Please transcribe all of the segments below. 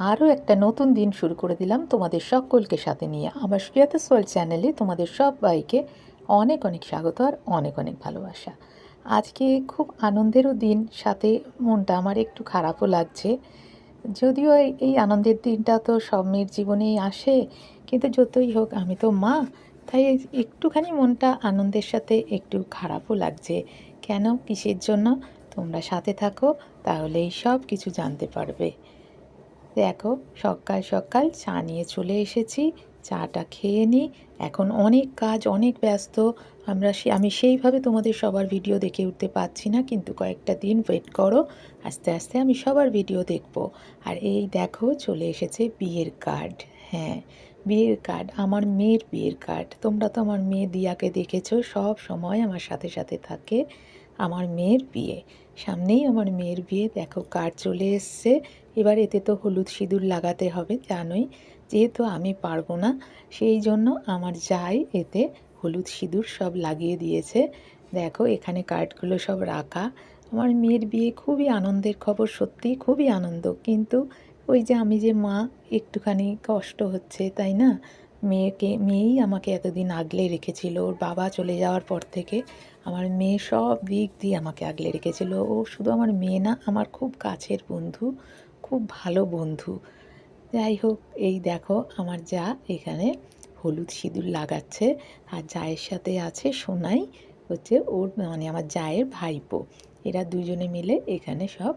আরও একটা নতুন দিন শুরু করে দিলাম তোমাদের সকলকে সাথে নিয়ে। আমার শ্রিয়াতে সোল চ্যানেলে তোমাদের সবাইকে অনেক অনেক স্বাগত আর অনেক অনেক ভালোবাসা। আজকে খুব আনন্দেরও দিন, সাথে মনটা আমার একটু খারাপও লাগছে। যদিও এই আনন্দের দিনটা তো সব মেয়ের জীবনেই আসে, কিন্তু যতই হোক আমি তো মা, তাই একটুখানি মনটা আনন্দের সাথে একটু খারাপও লাগছে। কেন, কিসের জন্য? তোমরা সাথে থাকো, তাহলেই সব কিছু জানতে পারবে। দেখো, সকাল সকাল চা নিয়ে চলে এসেছি, চাটা খেয়ে নিই এখন অনেক কাজ, অনেক ব্যস্ত। আমরা সে, আমি সেইভাবে তোমাদের সবার ভিডিও দেখে উঠতে পারছি না, কিন্তু কয়েকটা দিন ওয়েট করো। আস্তে আস্তে আমি সবার ভিডিও দেখব। আর এই দেখো, চলে এসেছে বিয়ের কার্ড হ্যাঁ বিয়ের কার্ড আমার মেয়ের বিয়ের কার্ড তোমরা তো আমার মেয়ে দিয়াকে দেখেছ, সব সময় আমার সাথে সাথে থাকে আমার মেয়ের বিয়ে। সামনেই আমার মেয়ের বিয়ে, দেখো কার্ড চলে এসছে। এবার এতে তো হলুদ সিঁদুর লাগাতে হবে, জানোই। যেহেতু আমি পারব না, সেই জন্য আমার যাই এতে হলুদ সিঁদুর সব লাগিয়ে দিয়েছে। দেখো, এখানে কার্ডগুলো সব রাখা। আমার মেয়ের বিয়ে খুবই আনন্দের খবর, সত্যিই খুবই আনন্দ। কিন্তু ওই যে আমি যে মা, একটুখানি কষ্ট হচ্ছে, তাই না? মেয়েকে, মেয়েই আমাকে এতদিন আগলে রেখেছিল। ওর বাবা চলে যাওয়ার পর থেকে আমার মেয়ে সব দিক দিয়ে আমাকে আগলে রেখেছিল। ও শুধু আমার মেয়ে না, আমার খুব কাছের বন্ধু। খুব ভালো বন্ধু। যাই হোক, এই দেখো আমার যা এখানে হলুদ সিঁদুর লাগাচ্ছে আর জায়ের সাথে আছে সোনাই, হচ্ছে ওর মানে আমার জায়ের ভাইপো। এরা দুজনে মিলে এখানে সব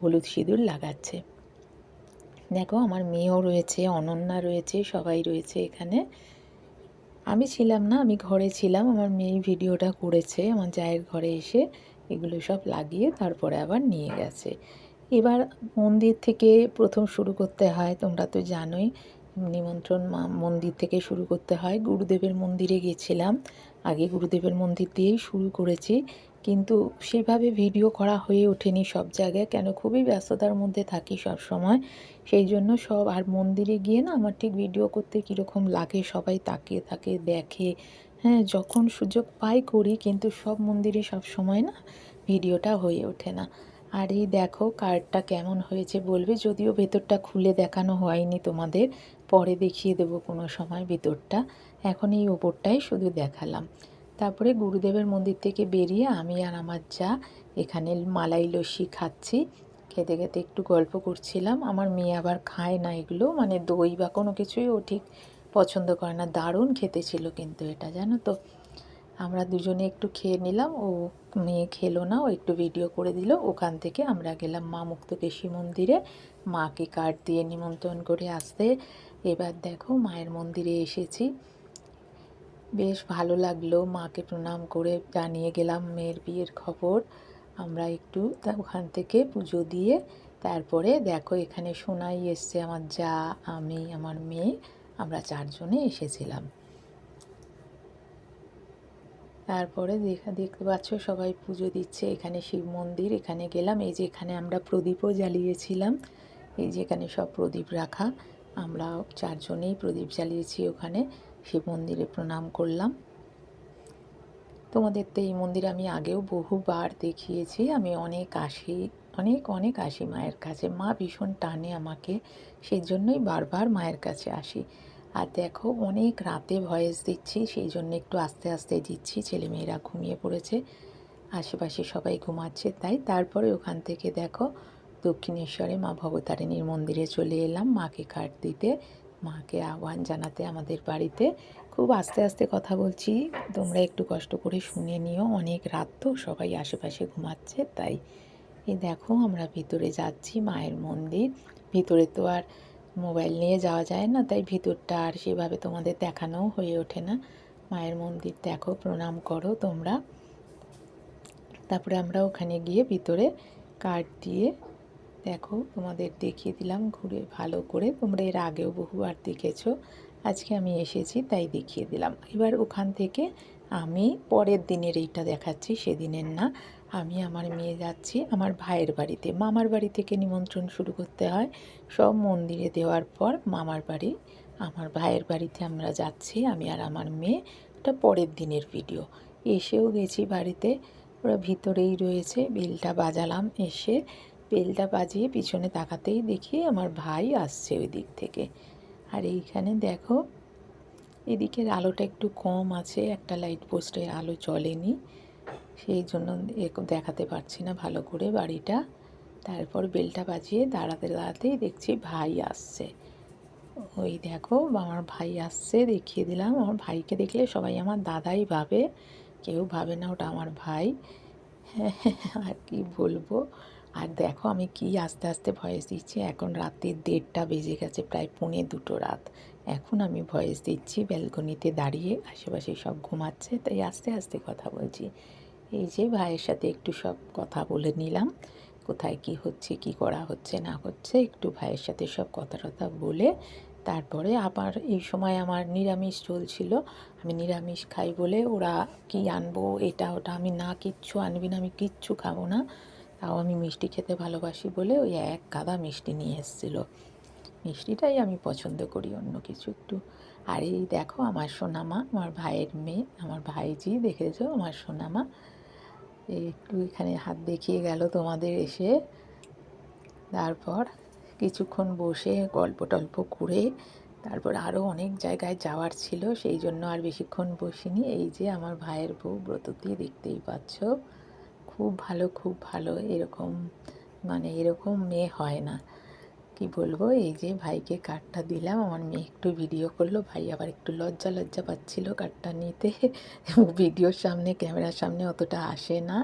হলুদ সিঁদুর লাগাচ্ছে। দেখো আমার মেয়েও রয়েছে, অনন্যা রয়েছে, সবাই রয়েছে এখানে। আমি ছিলাম না, আমি ঘরে ছিলাম, আমার মেয়ে ভিডিওটা করেছে, আমার জায়ের ঘরে এসে এগুলো সব লাগিয়ে তারপরে আবার নিয়ে গেছে। এবার মন্দির থেকে প্রথম শুরু করতে হয়, তোমরা তো জানোই। নিমন্ত্রণ মন্দির থেকে শুরু করতে হয়। গুরুদেবের মন্দিরে গেছিলাম। আগে গুরুদেবের মন্দির দিয়েই শুরু করেছি। কিন্তু সেভাবে ভিডিও করা হয়ে ওঠেনি সব জায়গায়। কেন? খুবই ব্যস্ততার মধ্যে থাকি সব সময়। সেই জন্য সব, আর মন্দিরে গিয়ে না আমার ঠিক ভিডিও করতে কীরকম লাগে, সবাই তাকিয়ে থাকে, দেখে। হ্যাঁ যখন সুযোগ পাই করি, কিন্তু সব মন্দিরে সব সময় না ভিডিওটা হয়ে ওঠে না। আর এই দেখো কার্ডটা কেমন হয়েছে বলবে? যদিও ভেতরটা খুলে দেখানো হয়নি তোমাদের। পরে দেখিয়ে দেবো কোনো সময় ভেতরটা। এখন এই ওপরটাই শুধু দেখালাম। তারপরে গুরুদেবের মন্দির থেকে বেরিয়ে আমি আর আমার যা এখানে মালাই লস্যি খাচ্ছি। খেতে খেতে একটু গল্প করছিলাম। আমার মেয়ে আবার খায় না এগুলো। মানে দই বা কোনো কিছুই ও ঠিক পছন্দ করে না। দারুণ খেতে ছিল কিন্তু এটা, জানো তো? আমরা দুজনে একটু খেয়ে নিলাম, ও মেয়ে খেলো না, ও একটু ভিডিও করে দিল। ওখান থেকে আমরা গেলাম মা মুক্তকেশী মন্দিরে। মাকে কার্ড দিয়ে নিমন্ত্রণ করে আসতে। এবার দেখো মায়ের মন্দিরে এসেছি। বেশ ভালো লাগল মাকে প্রণাম করে জানিয়ে গেলাম মেয়ের বিয়ের খবর। আমরা একটু ওখান থেকে পুজো দিয়ে তারপরে দেখো এখানে সোনাই এসছে আমার যা, আমি, আমার মেয়ে, আমরা চারজনে এসেছিলাম। তারপরে দেখা, দেখতে পাচ্ছ সবাই পুজো দিচ্ছে। এখানে শিব মন্দির, এখানে গেলাম। এই যে এখানে আমরা প্রদীপও জ্বালিয়েছিলাম। এই যে এখানে সব প্রদীপ রাখা। আমরা চারজনেই প্রদীপ জ্বালিয়েছি ওখানে। শিব মন্দিরে প্রণাম করলাম। তোমাদের তো এই মন্দির আমি আগেও বহুবার দেখিয়েছি। আমি অনেক আসি, অনেক অনেক আসি মায়ের কাছে। মা ভীষণ টানে আমাকে। সেই জন্যই বারবার মায়ের কাছে আসি। আর দেখো, অনেক রাতে ভয়েস দিচ্ছি, সেই জন্য একটু আস্তে আস্তে দিচ্ছি। ছেলেমেয়েরা ঘুমিয়ে পড়েছে, আশেপাশে সবাই ঘুমাচ্ছে, তাই তারপরে ওখান থেকে দেখো, দক্ষিণেশ্বরে মা ভবতারিণীর মন্দিরে চলে এলাম, মাকে কাঠ দিতে, মাকে আহ্বান জানাতে আমাদের বাড়িতে। খুব আস্তে আস্তে কথা বলছি, তোমরা একটু কষ্ট করে শুনে নিও, অনেক রাত তো, সবাই আশেপাশে ঘুমাচ্ছে, তাই। এই দেখো, আমরা ভিতরে যাচ্ছি মায়ের মন্দির, ভিতরে তো আর মোবাইল নিয়ে যাওয়া যায় না, তাই ভিতরটা আর সেভাবে তোমাদের দেখানোও হয়ে ওঠে না। মায়ের মন্দির দেখো, প্রণাম করো তোমরা। তারপরে আমরা ওখানে গিয়ে ভিতরে কার্ড দিয়ে দেখো, তোমাদের দেখিয়ে দিলাম ঘুরে, ভালো করে। তোমরা এর আগেও বহুবার দেখেছ, আজকে আমি এসেছি তাই দেখিয়ে দিলাম। এবার ওখান থেকে আমি পরের দিনের এইটা দেখাচ্ছি, সেদিনের না। আমি আমার মেয়ে যাচ্ছি আমার ভাইয়ের বাড়িতে। মামার বাড়ি থেকে নিমন্ত্রণ শুরু করতে হয়। সব মন্দিরে দেওয়ার পর মামার বাড়ি, আমার ভাইয়ের বাড়িতে আমরা যাচ্ছি, আমি আর আমার মেয়ে। ওটা পরের দিনের ভিডিও এসেও গেছি বাড়িতে, ওরা ভিতরেই রয়েছে। বেলটা বাজালাম, এসে বেলটা বাজিয়ে পিছনে তাকাতেই দেখি আমার ভাই আসছে ওই দিক থেকে। আর এইখানে দেখো, এদিকের আলোটা একটু কম আছে, একটা লাইট পোস্টের আলো জ্বলেনি। সেই জন্য দেখাতে পারছি না ভালো করে বাড়িটা। তারপর বেলটা বাজিয়ে দাঁড়াতে, দাঁড়াতেই দেখছি ভাই আসছে। ওই দেখো, আমার ভাই আসছে, দেখিয়ে দিলাম। আমার ভাইকে দেখলে সবাই আমার দাদাই ভাবে, কেউ ভাবে না ওটা আমার ভাই। আর কি বলব? আর দেখো আমি কি আস্তে আস্তে ভয়েস দিচ্ছি। এখন রাতের দেড়টা বেজে গেছে, প্রায় পৌনে দুটো রাত। এখন আমি ভয়েস দিচ্ছি, ব্যালকনিতে দাঁড়িয়ে আশেপাশে সব ঘুমাচ্ছে, তাই আস্তে আস্তে কথা বলছি। এই যে ভাইয়ের সাথে একটু সব কথা বলে নিলাম, কোথায় কি হচ্ছে, কি করা হচ্ছে, না হচ্ছে, একটু ভাইয়ের সাথে সব কথা টথা বলে তারপরে আবার এই সময় আমার নিরামিষ চলছিল, আমি নিরামিষ খাই বলে ওরা কি আনব, এটা, ওটা, আমি না কিচ্ছু আনবি না, আমি কিচ্ছু খাব না, তাও আমি মিষ্টি খেতে ভালোবাসি বলে ওই এক গাদা মিষ্টি নিয়ে এসেছিল। মিষ্টিটাই আমি পছন্দ করি অন্য কিছু একটু। আর এই দেখো আমার সোনামা, আমার ভাইয়ের মেয়ে, আমার ভাইজি, দেখেছ? আমার সোনামা। একটু এখানে হাত দেখিয়ে গেল তোমাদের এসে। তারপর কিছুক্ষণ বসে গল্প টল্প করে তারপর আরও অনেক জায়গায় যাওয়ার ছিল, সেই জন্য আর বেশিক্ষণ বসিনি। এই যে আমার ভাইয়ের বউ ব্রততি দেখতেই পাচ্ছ, খুব ভালো খুব ভালো, এরকম মানে এরকম মেয়ে হয় না। কি বলব? এই যে ভাইকে কার্ডটা দিলাম, আমার মেয়ে একটু ভিডিও করল, ভাই আবার একটু লজ্জা লজ্জা পাচ্ছিল কার্ডটা নিতে। ভিডিওর সামনে, ক্যামেরার সামনে অতটা আসে না।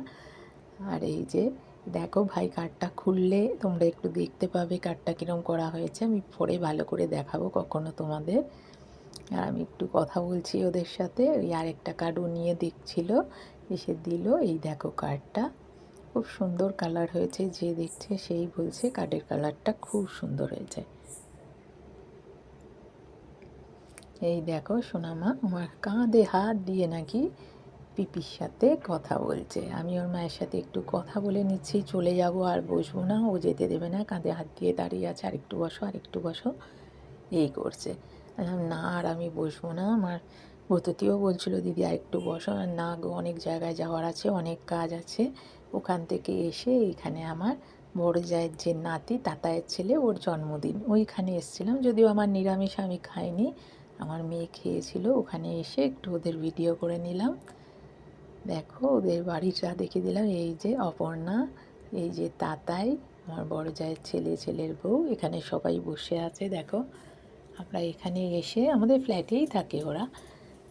আর এই যে, দেখো ভাই কার্ডটা খুললে তোমরা একটু দেখতে পাবে কার্ডটা কীরকম করা হয়েছে। আমি পরে ভালো করে দেখাবো কখনো তোমাদের। আর আমি একটু কথা বলছি ওদের সাথে। ওই আরেকটা কার্ডও নিয়ে দেখছিল, এসে দিল। এই দেখো কার্ডটা খুব সুন্দর কালার হয়েছে, যে দেখছে সেই বলছে কার্ডের কালারটা খুব সুন্দর হয়েছে। এই দেখো সোনামা, আমার কাঁধে হাত দিয়ে নাকি পিপির সাথে কথা বলছে। আমি ওর মায়ের সাথে একটু কথা বলে নিচ্ছি, চলে যাব আর বসবো না, ও যেতে দেবে না, কাঁধে হাত দিয়ে দাঁড়িয়ে আছে আর একটু বসো আর একটু বসো। এই করছে। না আর আমি বসবো না। আমার ব্রততিও বলছিল, দিদি আর একটু বসো। আর না অনেক জায়গায় যাওয়ার আছে, অনেক কাজ আছে। ওখান থেকে এসে এইখানে আমার বড় জায়ের যে নাতি, তাতায়ের ছেলে, ওর জন্মদিন। ওইখানে এসেছিলাম, যদিও আমার নিরামিষ আমি খাইনি। আমার মেয়ে খেয়েছিল, ওখানে এসে একটু ওদের ভিডিও করে নিলাম। দেখো, ওদের বাড়িটা দেখে দিলাম, এই যে অপর্ণা, এই যে তাতাই, আমার বড় জায়ের ছেলে, ছেলের বউ, এখানে সবাই বসে আছে, দেখো। আমরা এখানে এসে, আমাদের ফ্ল্যাটেই থাকে ওরা।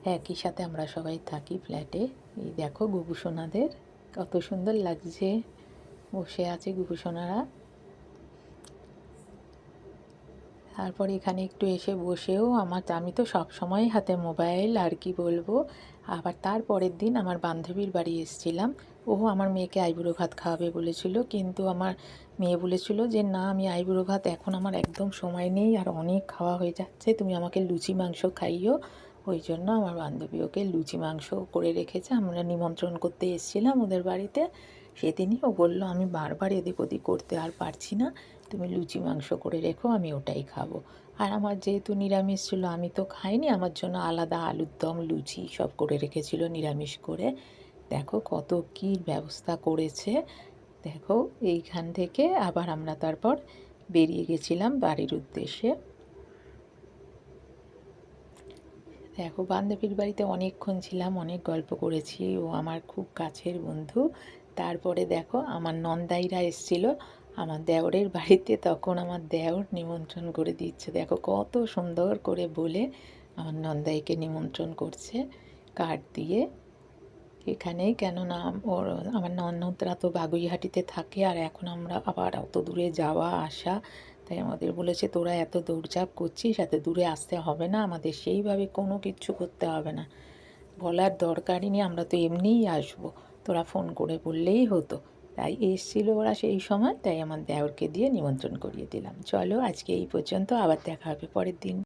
একই সাথে আমরা সবাই থাকি ফ্ল্যাটে এই দেখো গুবুসোনাদের কত সুন্দর লাগছে বসে আছে গুবুসোনারা তারপর এখানে একটু এসে বসেও আমার, আমি তো সব সময় হাতে মোবাইল, আর কি বলব? আবার তারপরের দিন আমার বান্ধবীর বাড়ি এসেছিলাম। ও আমার মেয়েকে আইবুড়ো ভাত খাওয়াবে বলেছিল, কিন্তু আমার মেয়ে বলেছিল যে, না, আমি আইবুড়ো ভাত এখন আমার একদম সময় নেই, আর অনেক খাওয়া হয়ে যাচ্ছে, তুমি আমাকে লুচি, মাংস খাইও। ওই জন্য আমার বান্ধবী ওকে লুচি মাংস করে রেখেছে। আমরা নিমন্ত্রণ করতে এসেছিলাম ওদের বাড়িতে। সেদিনই ও বলল, আমি বারবার এদিক ওদিক করতে আর পারছি না। তুমি লুচি মাংস করে রেখো, আমি ওটাই খাব। আর আমার যেহেতু নিরামিষ ছিল, আমি তো খাইনি। আমার জন্য আলাদা আলুর দম, লুচি সব করে রেখেছিল নিরামিষ করে। দেখো কত কী ব্যবস্থা করেছে। দেখো এইখান থেকে আবার আমরা তারপর বেরিয়ে গেছিলাম বাড়ির উদ্দেশ্যে। দেখো, বান্ধবীর বাড়িতে অনেকক্ষণ ছিলাম, অনেক গল্প করেছি। ও আমার খুব কাছের বন্ধু। তারপরে দেখো, আমার নন্দাইরা এসছিল। আমার দেওরের বাড়িতে তখন আমার দেওর নিমন্ত্রণ করে দিচ্ছে। দেখো, কত সুন্দর করে বলে আমার নন্দাইকে নিমন্ত্রণ করছে কার্ড দিয়ে। এখানেই কেননা ওর, আমার ননদরা তো বাগুইহাটিতে থাকে, আর এখন আমরা আবার অত দূরে যাওয়া, আসা তাই আমাদের বলেছে, তোরা এত দৌড়ঝাঁপ করছিস, এত দূরে আসতে হবে না, আমাদের সেইভাবে কোনো কিছু করতে হবে না। বলার দরকারই নেই, আমরা তো এমনিই আসব। তোরা ফোন করে বললেই হতো। তাই এসছিল ওরা সেই সময়, তাই আমার দেওরকে দিয়ে নিমন্ত্রণ করিয়ে দিলাম। চলো আজকে এই পর্যন্ত, আবার দেখা হবে পরের দিন।